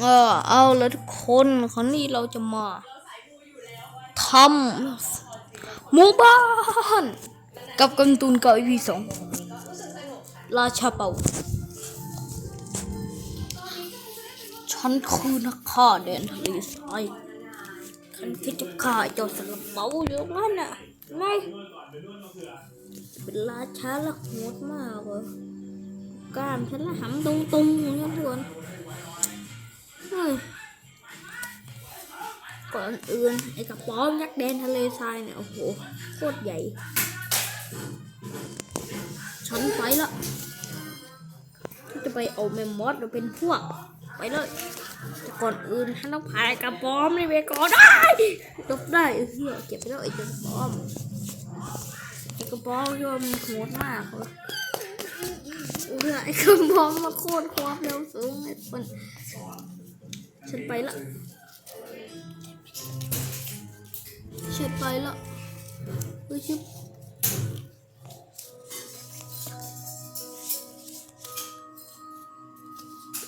เออเอาแล้วทุกคนคราวนี้เราจะมาทำหมู่บ้าน กับกันตูนเก่า EP สองราชาเป่าฉันคือนักฆ่าแดนทะเลทรายฉันคิดจะฆ่าเจ้าสลับเป่าอยู่งนั้นน่ะไงเป็นราชาละโหดมากเลยกล้ามฉันละหำตุงตุงๆอย่างนี้ทุกคน ก่อนอื่นไอ้กระป๋อมยักษ์แดนทะเลทรายเนี่ยโอ้โหโคตรใหญ่ฉันไปละจะไปเอาแมมมอสมาเป็นพวก ไปเลยแต่ก่อนอื่นฉันต้องพายกระป๋อมนี่ไปก่อนได้จบได้เฮียเก็บไปแล้วไอ้กระป๋อมไอ้กระป๋อมยอมนโหดมากเลยเออไอ้กระป๋อมมาโคตรความเร็วสูงไอ้คนฉันไปละ ฉันไปละเฮ้ยชิบ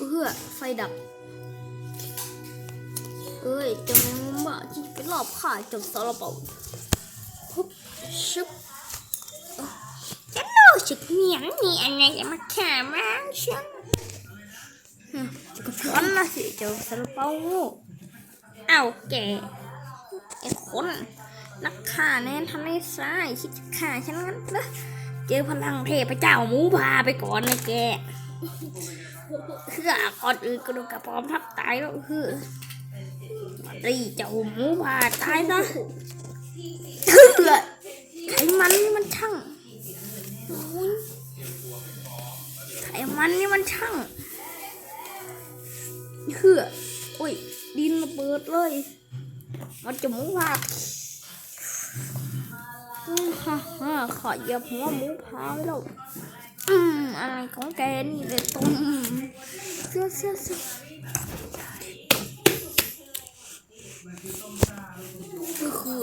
เฮ้อไฟดับ เอ้ยจะแมงมุมบ้าที่ไปรอบข่าจนสารเปาปุ๊บชุบฉันรู้สึกเหนียงมีอะไรจะมาข่ามันฉันจะกับฉันนะสิจ้าซาลาเปาโง่เอาแกไอ้คน นักฆ่าแน่นทำให้ซ้ายคิดจะฆ่าฉันงั้นเหรอเจอพลังเทพเจ้าหมูพาไปก่อนนะแกเพื่อก่อนอื่นก็โดนกระปอมทับตายแล้วคือรีเจ้าหมูพาตายซะเพื่อไขมันนี่มันช่างไขมันนี่มันช่างเหือโอ้ยดินระเบิดเลย มันจะหมูพา ฮ่าฮ่าขอเหยียบหัวหมูพาแล้ว อืมอะไรของแกนี่เลยตุ้มเสื้อเสื้อเสื้อคือ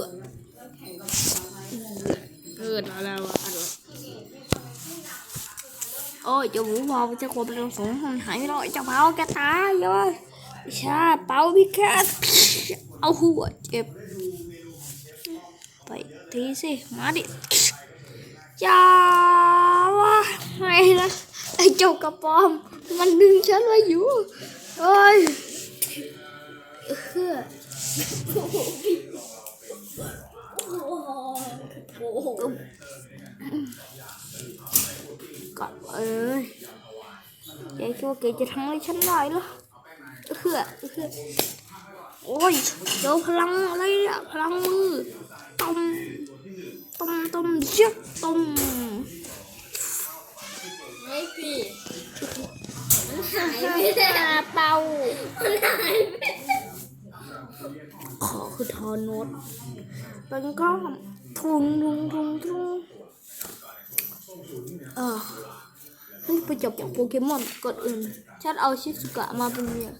เอออะไรวะอะไรโอ้ยเจ้าหมูพาจะควบเป็นสงหหายไปแล้วไอ้เจ้าเผาแกตายเลยชาเป่าพี่แคทเอาหัวเจ็บ ไปทีสิมาดิอย่าวะไงนะไอ้เจ้ากระปอม มันดึงฉันไว้อยู่เอ้ยเฮ้อก่อนเอ้ยแกคิดว่าแกจะทำอะไรฉันได้เหรอเฮ้อเฮ้อโอ้ยเจอพลังอะไรอะพลังมือ มเชือกต้มเฮ้ยพี่หายไปเป่ามันหายไปขอคือทอนดเป็นก็ทุงทุงทุงทุงเออให้ไปจับโปเกมอนก่อนอื่นฉันเอาชิสุกะมาเป็นเมีย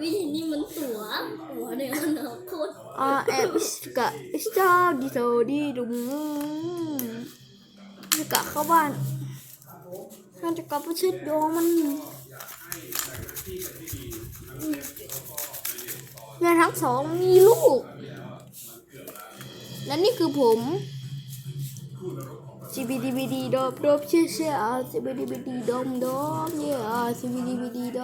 วิธีนี้มันตัวตัวเนี่ยนเอาโคตรอ่าแอบชิสุกะอิสตาดิโซดีดุมชิสุกะเข้าบ้านน่าจะกลับไปช็ดโดมันเมียทั้งสองมีลูก และนี่คือผม CBDBD ดอบดอบเชี่ยเชี่ย CBDBD ดอมดอมเย่ CBDBD ด